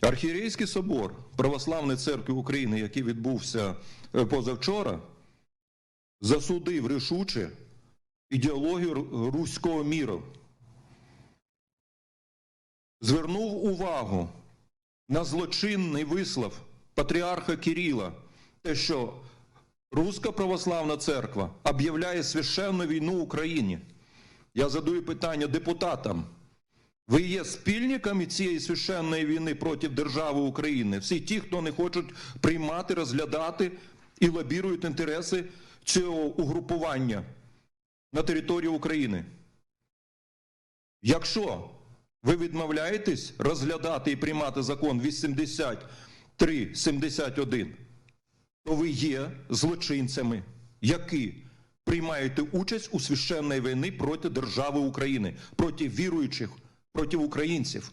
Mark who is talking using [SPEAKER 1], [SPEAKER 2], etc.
[SPEAKER 1] Архієрейський собор Православної церкви України, який відбувся е, позавчора, засудив рішуче ідеологію руського міру. Звернув увагу на злочинний вислов патріарха Кирила, те, що Руська православна церква об'являє священну війну Україні. Я задаю питання депутатам. Ви є спільниками цієї священної війни проти держави України? Всі ті, хто не хочуть приймати, розглядати і лобірують інтереси цього угрупування на території України. Якщо ви відмовляєтесь розглядати і приймати закон 83-71, то ви є злочинцями, які приймаєте участь у священній війні проти держави України, проти віруючих, проти українців.